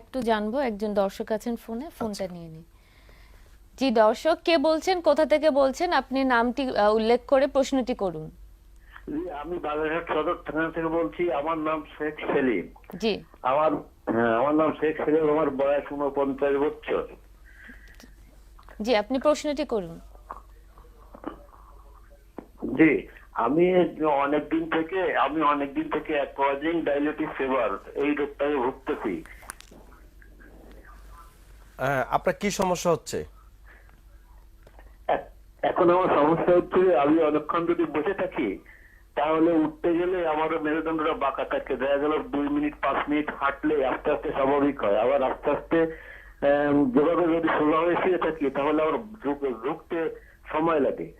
একটু জানব একজন দর্শক আছেন ফোনে ফোনটা নিয়ে নিই। জি দর্শক কে বলছেন কোথা থেকে বলছেন আপনি নামটি উল্লেখ করে প্রশ্নটি করুন। জি, আমি বাগেরহাট সদর থানা থেকে বলছি আমার নাম শেখ সেলিম। জি। আমার হ্যাঁ আমার নাম শেখ সেলিম আমার বয়স উনপঞ্চাশ বছর। জি আপনি প্রশ্নটি করুন। জি আমি অনেকদিন থেকে আমি অনেকদিন থেকে অ্যাকোয়াজিং ডায়াবেটিস ফিভার এই রোগটাকে ভুগতেছি। আপনার কি সমস্যা হচ্ছে? এখন আমার সমস্যা হচ্ছে আমি অনেকক্ষণ যদি বসে থাকি তাহলে উঠতে গেলে আমার মেরুদণ্ডটা বাঁকা থাকে। দেখা গেল দুই মিনিট পাঁচ মিনিট হাঁটলে আস্তে আস্তে স্বাভাবিক হয়। আবার আস্তে আস্তে যেভাবে যদি সোজা হয়ে শুয়ে থাকি তাহলে আমার ঝুঁক- ঝুঁকতে সময় লাগে।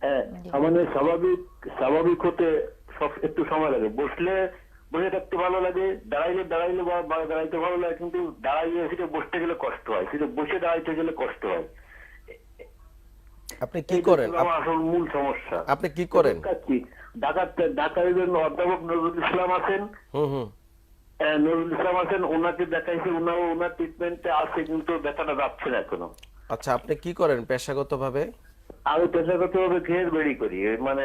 হ্যাঁ আমাদের স্বাভাবিক স্বাভাবিক হতে সব একটু সময় লাগে। বসলে বসে থাকতে ভালো লাগে দাঁড়াইলে দাঁড়াইলে বা দাঁড়াইতে ভালো লাগে কিন্তু দাঁড়াইলে সেটা বসতে গেলে কষ্ট হয় সেটা বসে দাঁড়াইতে গেলে কষ্ট হয়। আপনি কি করেন? আসল মূল সমস্যা। আপনি কি করেন? কাচ্ছি ঢাকার ঢাকার জন্য অধ্যাপক নজরুল ইসলাম আছেন। হুম হুম। আহ, নজরুল ইসলাম আছেন ওনাকে দেখাইছে ওনার ওনার ট্রিটমেন্টে আছে কিন্তু ব্যথাটা যাচ্ছে না এখনও। আচ্ছা আপনি কি করেন পেশাগতভাবে? আমি পেশাগত ভাবে ঘের বেড়ি করি। মানে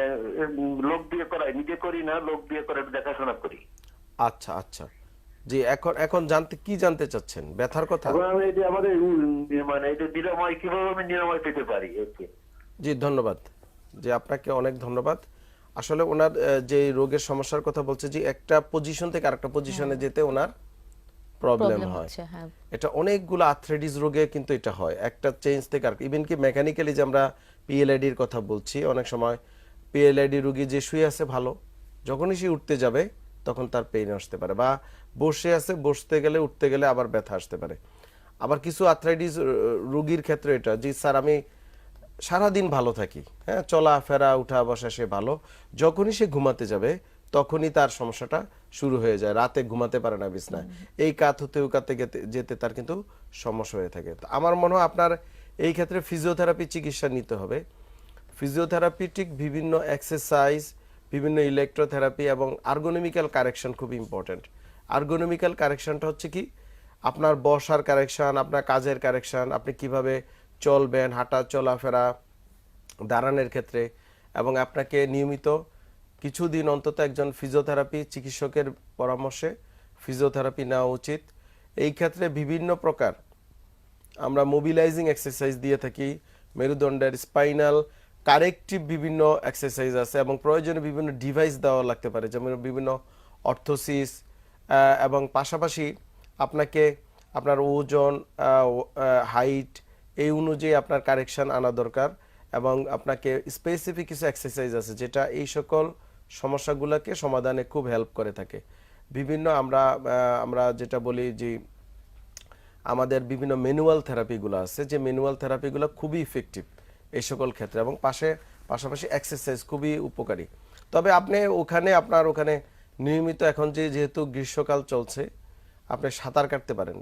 লোক দিয়ে করাই নিজে করি না লোক দিয়ে করে দেখাশোনা করি। আচ্ছা আচ্ছা। জি এখন এখন জানতে কি জানতে চাচ্ছেন? ব্যথার কথা? আমি এই যে আমাদের মানে এই যে নিরাময় কীভাবে আমি নিরাময় পেতে পারি জি ধন্যবাদ। জি আপনাকে অনেক ধন্যবাদ। আসলে ওনার যে রোগের সমস্যার কথা বলছে যে একটা পজিশন থেকে আরেকটা পজিশনে যেতে ওনার প্রবলেম হয়। হ্যাঁ। এটা অনেকগুলো আর্থ্রাইটিস রোগে কিন্তু এটা হয়। একটা চেঞ্জ থেকে আর ইভেন কি মেকানিক্যালি যে আমরা পিএলআইডির কথা বলছি অনেক সময় পিএলআইডি রুগী যে শুয়ে আছে ভালো যখনই সে উঠতে যাবে তখন তার পেইন আসতে পারে বা বসে আছে বসতে গেলে উঠতে গেলে আবার ব্যথা আসতে পারে। আবার কিছু আর্থ্রাইটিস রুগীর ক্ষেত্রে এটা যে স্যার আমি সারাদিন ভালো থাকি হ্যাঁ চলাফেরা উঠা বসা সে ভালো যখনই সে ঘুমাতে যাবে তখনই তার সমস্যাটা শুরু হয়ে যায় রাতে ঘুমাতে পারে না বিছনায়। এই কাত হতে ও কাতে গেতে- যেতে তার কিন্তু সমস্যা হয়ে থাকে। তো আমার মনে হয় আপনার এই ক্ষেত্রে ফিজিওথেরাপি চিকিৎসা নিতে হবে। ফিজিওথেরাপিটিক বিভিন্ন এক্সারসাইজ বিভিন্ন ইলেকট্রোথেরাপি এবং আর্গোনমিক্যাল কারেকশন খুব ইম্পর্ট্যান্ট আর্গোনমিক্যাল কারেকশনটা হচ্ছে কি, আপনার বসার কারেকশন আপনার কাজের কারেকশন আপনি কীভাবে চলবেন, হাঁটা, চলাফেরা, দাঁড়ানোর ক্ষেত্রে এবং আপনাকে নিয়মিত কিছুদিন অন্তত একজন ফিজিওথেরাপি চিকিৎসকের পরামর্শে ফিজিওথেরাপি নেওয়া উচিত। এই ক্ষেত্রে বিভিন্ন প্রকার আমরা মোবিলাইজিং এক্সারসাইজ দিয়ে থাকি। মেরুদণ্ডের স্পাইনাল কারেক্টিভ বিভিন্ন এক্সারসাইজ আছে এবং প্রয়োজনে বিভিন্ন ডিভাইস দেওয়া লাগতে পারে, যেমন বিভিন্ন অর্থোসিস এবং পাশাপাশি আপনাকে আপনার ওজন হাইট এই অনুযায়ী আপনার কারেকশন আনা দরকার এবং আপনাকে স্পেসিফিক কিছু এক্সারসাইজ আছে যেটা এই সকল সমস্যাগুলোকে সমাধানে খুব হেল্প করে থাকে। বিভিন্ন আমরা আমরা যেটা বলি যে আমাদের বিভিন্ন ম্যানুয়াল থেরাপিগুলো আছে যে ম্যানুয়াল থেরাপিগুলো খুবই ইফেক্টিভ এই সকল ক্ষেত্রে এবং পাশে পাশাপাশি এক্সারসাইজ খুবই উপকারী। তবে আপনি ওখানে আপনার ওখানে নিয়মিত এখন যে যেহেতু গ্রীষ্মকাল চলছে আপনি সাঁতার কাটতে পারেন।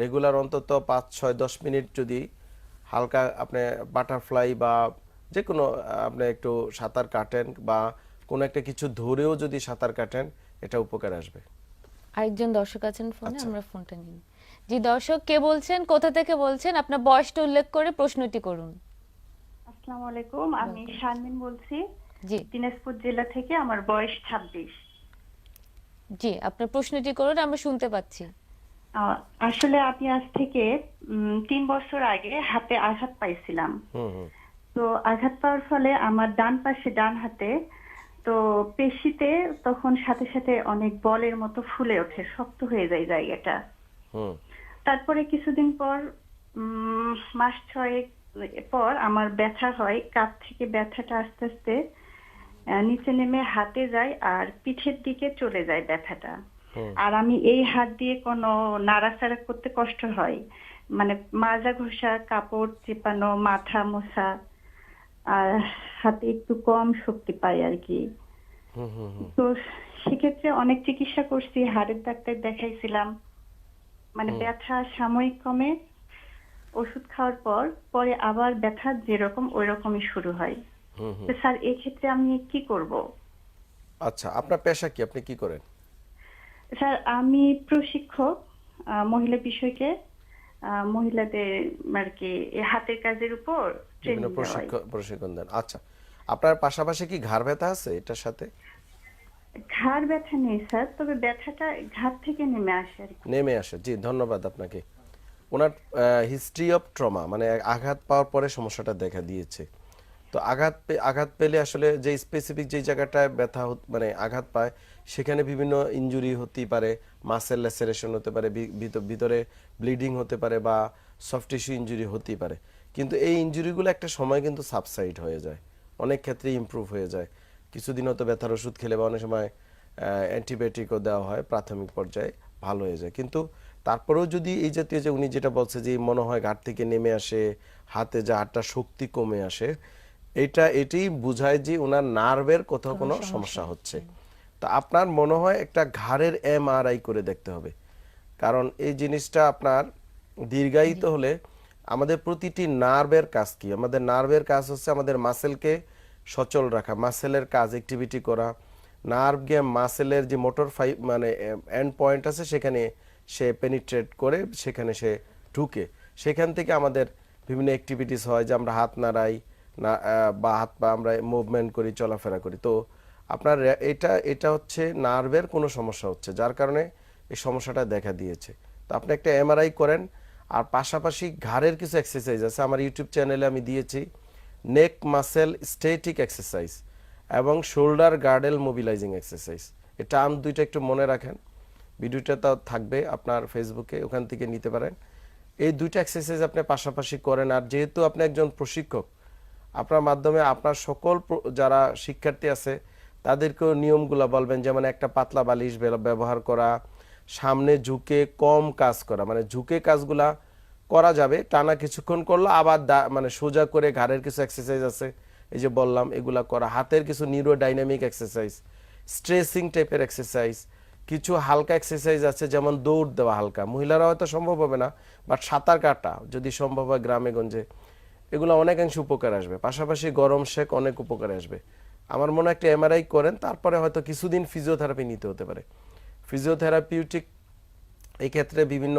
রেগুলার অন্তত পাঁচ ছয় দশ মিনিট যদি হালকা আপনি বাটারফ্লাই বা যে কোনো আপনি একটু সাঁতার কাটেন বা কোনো একটা কিছু ধরেও যদি সাঁতার কাটেন এটা উপকার আসবে। আরেকজন দর্শক আছেন ফোনে আচ্ছা। আমরা ফোনটা নিই। জি দর্শক কে বলছেন কোথা থেকে বলছেন আপনার বয়সটা উল্লেখ করে প্রশ্নটি করুন। আসসালামু আলাইকুম আমি শারমিন বলছি। জি। দিনাজপুর জেলা থেকে আমার বয়স ছাব্বিশ। জি আপনার প্রশ্নটি করুন আমরা শুনতে পাচ্ছি। আসলে আমি আজ থেকে উম, তিন বছর আগে হাতে আঘাত পাইছিলাম। হুম হুম। তো আঘাত পাওয়ার ফলে আমার ডান পাশে ডান হাতে তো পেশিতে তখন সাথে সাথে অনেক বলের মতো ফুলে ওঠে শক্ত হয়ে যায় জায়গাটা। হুম। তারপরে কিছুদিন পর মাস ছয়েক পর আমার ব্যথা হয় কাপ থেকে ব্যথাটা আস্তে আস্তে নিচে নেমে হাতে যায় আর পিঠের দিকে চলে যায় ব্যথাটা। আর আমি এই হাত দিয়ে কোনো নাড়াচাড়া করতে কষ্ট হয়। মানে মাজা ঘষা কাপড় চেপানো মাথা মোছা আর হাতে একটু কম শক্তি পাই আর কি। তো সেক্ষেত্রে অনেক চিকিৎসা করছি হাড়ের ডাক্তার দেখাইছিলাম। মানে ব্যথা সাময়িক কমে ওষুধ খাওয়ার পর পরে আবার ব্যথা যেরকম ওই রকমই শুরু হয়। তো স্যার এক্ষেত্রে আমি কি করব? আচ্ছা আপনার পেশা কি? আপনি কি করেন? স্যার আমি প্রশিক্ষক মহিলা বিষয়কে মহিলাদের আর কি এই হাতের কাজের উপর ট্রেনিং প্রশিক্ষণ দেন। আচ্ছা আপনার পাশাপাশি কি ঘাড় ব্যথা আছে এটার সাথে? ঘাড় ব্যথা নেই, স্যার। তবে ব্যথাটা ঘাট থেকে নেমে আসে নেমে আসে। জি, ধন্যবাদ আপনাকে। ওনার হিস্ট্রি অফ ট্রমা মানে আঘাত পাওয়ার পরে সমস্যাটা দেখা দিয়েছে। তো আঘাত আঘাত পেলে আসলে যে স্পেসিফিক যে জায়গাটায় ব্যথা মানে আঘাত পায়, সেখানে বিভিন্ন ইনজুরি হতেই পারে মাসেল ল্যাসেরেশন হতে পারে ভিতরে ব্লিডিং হতে পারে বা সফট টিস্যু ইনজুরি হতেই পারে। কিন্তু এই ইনজুরিগুলো একটা সময় কিন্তু সাবসাইড হয়ে যায়। অনেক ক্ষেত্রে ইমপ্রুভ হয়ে যায়। কিছুদিন হয়তো ব্যথার ওষুধ খেলে বা অনেক সময় অ্যান্টিবায়োটিকও দেওয়া হয় প্রাথমিক পর্যায়ে ভালো হয়ে যায়। কিন্তু তারপরেও যদি এই জাতীয় যে উনি যেটা বলছে যে মনে হয় ঘাট থেকে নেমে আসে হাতে যে হাতটা শক্তি কমে আসে এটা এটাই বোঝায় যে ওনার নার্ভের কোথাও কোনো সমস্যা হচ্ছে। তা আপনার মনে হয় একটা ঘাড়ের এমআরআই করে দেখতে হবে। কারণ এই জিনিসটা আপনার দীর্ঘায়িত হলে আমাদের প্রতিটি নার্ভের কাজ কি? আমাদের নার্ভের কাজ হচ্ছে আমাদের মাসেলকে সচল রাখা মাসেলের কাজ অ্যাক্টিভিটি করা নার্ভ গিয়ে মাসেলের যে মোটর ফাই মানে এন্ড পয়েন্ট আছে, সেখানে সে পেনিট্রেট করে, সেখানে সে ঢুকে। সেখান থেকে আমাদের বিভিন্ন অ্যাক্টিভিটিস হয়, যে আমরা হাত নাড়াই, না বা হাত পা আমরা মুভমেন্ট করি, চলাফেরা করি। তো আপনার এটা এটা হচ্ছে নার্ভের কোনো সমস্যা হচ্ছে, যার কারণে এই সমস্যাটা দেখা দিয়েছে। তো আপনি একটা এমআরআই করেন, আর পাশাপাশি ঘাড়ের কিছু এক্সারসাইজ আছে, আমার ইউটিউব চ্যানেলে আমি দিয়েছি। নেক মাসেল স্টেটিক এক্সারসাইজ এবং শোল্ডার গার্ডেল মোবিলাইজিং এক্সারসাইজ এটা আম দুইটা একটু মনে রাখেন। ভিডিওটা তো থাকবে আপনার ফেসবুকে ওখান থেকে নিতে পারেন। এই দুইটা এক্সারসাইজ আপনি পাশাপাশি করেন আর যেহেতু আপনি একজন প্রশিক্ষক, আপনার মাধ্যমে আপনার সকল যারা শিক্ষার্থী আছে, তাদেরকেও নিয়মগুলো বলবেন, যেমন একটা পাতলা বালিশ ব্যবহার করা, সামনে ঝুঁকে কম কাজ করা। মানে ঝুঁকে কাজগুলা করা যাবে। টানা কিছুক্ষণ করল, আবার মানে সোজা করে ঘাড়ের কিছু এক্সারসাইজ আছে। এই যে বললাম, এগুলা করা। হাতের কিছু নিউরো ডাইনামিক এক্সারসাইজ স্ট্রেসিং টাইপের এক্সারসাইজ কিছু হালকা এক্সারসাইজ আছে, যেমন দৌড় দেওয়া হালকা। মহিলারা হয়তো সম্ভব হবে না বাট সাঁতার কাটা যদি সম্ভব হয় গ্রামে গঞ্জে এগুলো অনেকাংশে উপকার আসবে। পাশাপাশি গরম শেক অনেক উপকার আসবে। আমার মনে একটা এমআরআই করেন, তারপরে হয়তো কিছুদিন ফিজিওথেরাপি নিতে হতে পারে। ফিজিওথেরাপিউটিক এই ক্ষেত্রে বিভিন্ন